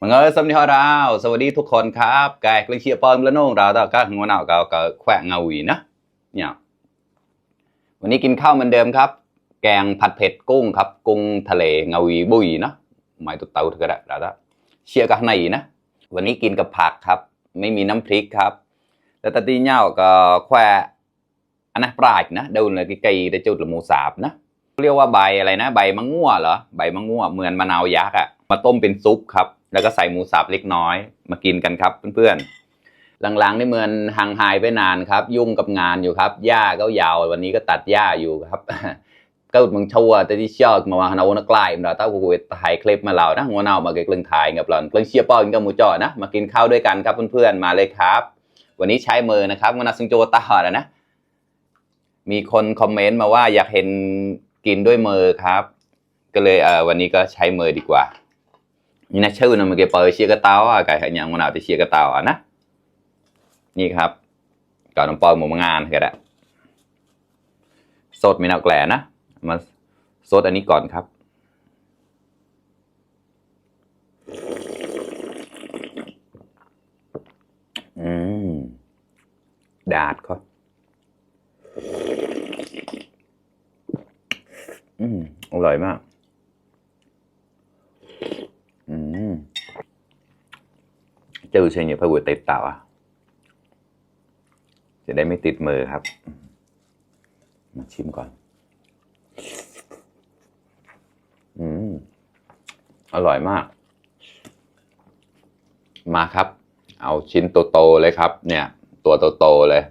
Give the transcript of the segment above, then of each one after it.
มังเอ้ยสวัสดีครับเราสวัสดีทุกคนครับกายกลิเชียปอมและน้องเราต่อก็หัวหน้าเกาก็แขวะเงาวีนะเนี่ยวันนี้กินข้าวเหมือนเดิมครับ แกงผัดเผ็ดกุ้งครับ กุ้งทะเลเงาวีบุยนะหมายตุ๊เตาเถอะเราต่อเชียกันไหนนะวันนี้กินกับผักครับ ไม่มีน้ำพริกครับ แล้วตะตีเน่าก็แขวะอันนั้นปลาดนะเดินเลยไกลๆได้จุดละหมูสาบนะเรียกว่าใบอะไรนะ ใบมะง่วเหรอใบมะง่วเหมือนมะนาวยักษ์อะมาต้มเป็นซุปครับ แล้วก็ใส่หมูสับเล็กน้อย มากินกันครับเพื่อนๆ หลังๆนี่เหมือนห่างหายไปนานครับ ยุ่งกับงานอยู่ครับ หญ้าก็ยาว วันนี้ก็ตัดหญ้าอยู่ครับก็มึงชัวแต่ที่เชื่อมาว่าเรานักไล่เราต้องกูถ่ายคลิปมาเรานะงัวเน่ามาเกลึงถ่ายกับเราเกลึงเชียร์ป้อนกับหมูจ่อนะ มากินข้าวด้วยกันครับเพื่อนๆ มาเลยครับ วันนี้ใช้มือนะครับงัวนาซึงโจตาหอนะ มีคนคอมเมนต์มาว่าอยากเห็นกินด้วยมือครับ ก็เลยเออวันนี้ก็ใช้มือดีกว่า นี่นะชื่อนะมันเกเปิดเชียกระเตาอะไก่ขันยังมันเอาแต่เชียกระเตาอะนะนี่ครับก่อนน้ำปอยหมูมางงานก็ได้สดม่น่าแกลนะมาสดอันนี้ก่อนครับ อืม ดาดเขาอืม อร่อยมาก อืม เจ้าเชนอย่าพะวติดเต่าจะได้ไม่ติดมือครับ มาชิมก่อน อืม อร่อยมาก มาครับ เอาชิ้นโตๆเลยครับ เนี่ย ตัวโตๆเลย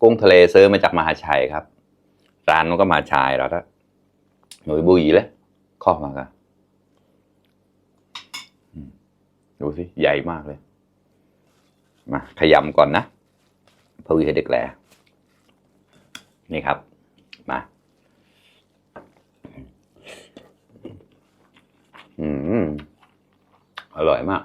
กุ้งทะเลซื้อมาจากมหาชัยครับร้านมันก็มาชัยแล้วก็หน่ยบุยเลยข้อมากันอืม ดูสิใหญ่มากเลย มาขยำก่อนนะเพื่อให้เด็กแหลนี่ครับ มาอืมอร่อยมาก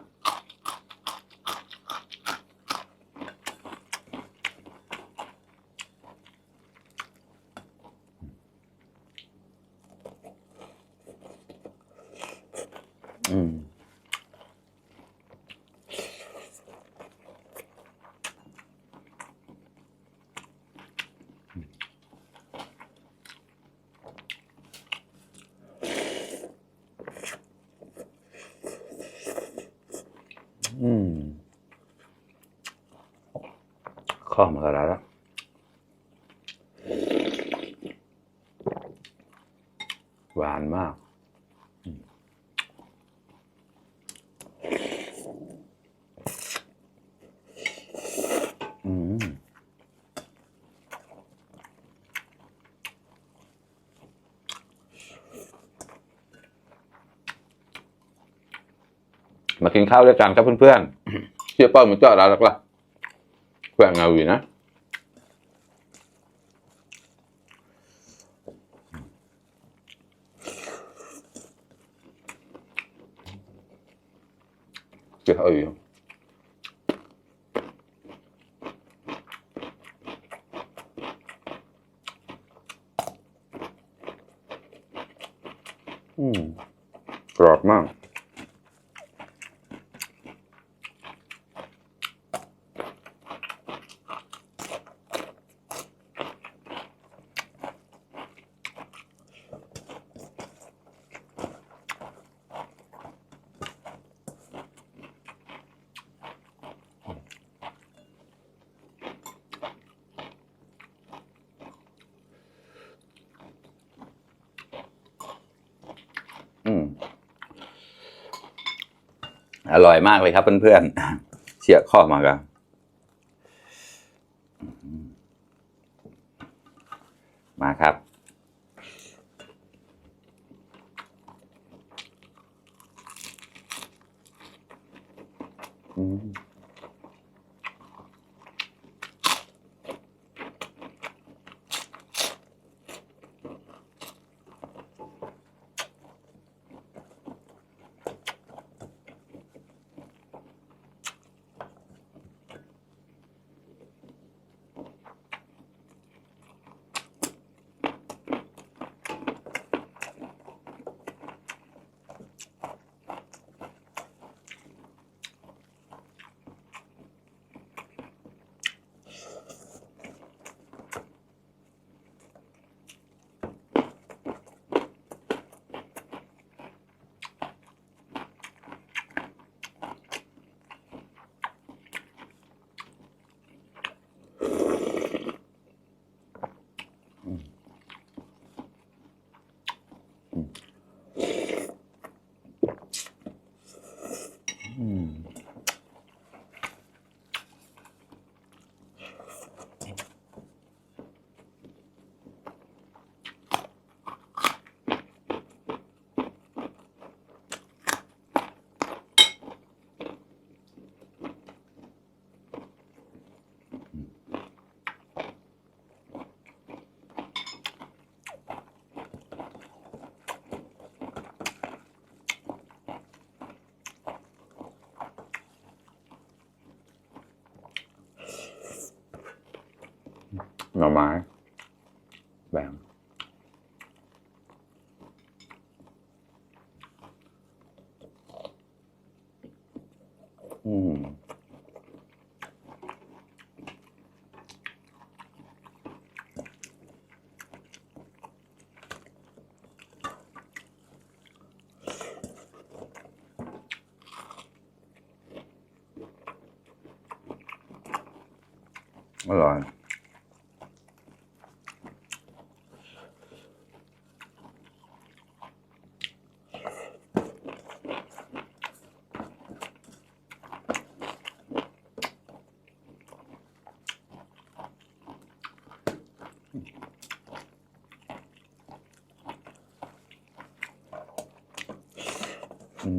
ข้อมาแล้วละหวานมากอืมมากินข้าวด้วยกันครับเพื่อนๆเชื่อเป้าเหมือนเจ้าเราแล้วล่ะแกว่ะ เจ้าอยู่อืมกรอ อร่อยมากเลยครับเพื่อนๆเชียข้อมากันมาครับ อืม อ น่อไม้แ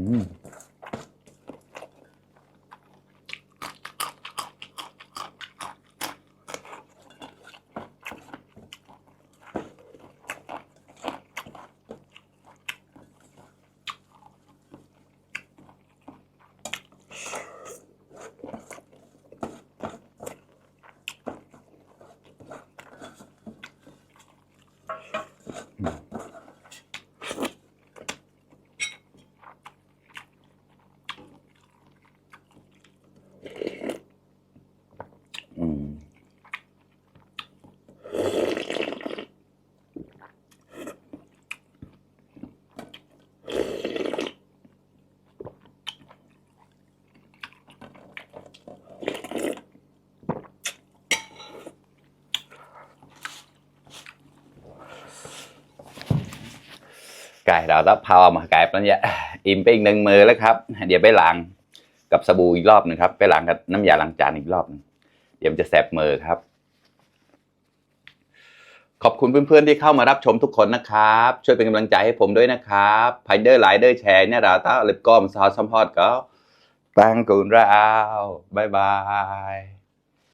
บ่ ไก่เราต้องพาวมาไก่ปัญญาอิ่มไปอีกหนึ่งมือแล้วครับ เดี๋ยวไปล้างกับสบู่อีกรอบหนึ่งครับ ไปล้างกับน้ำยาล้างจานอีกรอบหนึงเดี๋ยวมันจะแสบมือครับ ขอบคุณเพื่อนๆที่เข้ามารับชมทุกคนนะครับ ช่วยเป็นกำลังใจให้ผมด้วยนะครับไพเดอร์ไลเดอร์แชร์เนี่ยเราต้าเล็บก้อมซอสซัมพอดก็ตั้งกูนราวบายบาย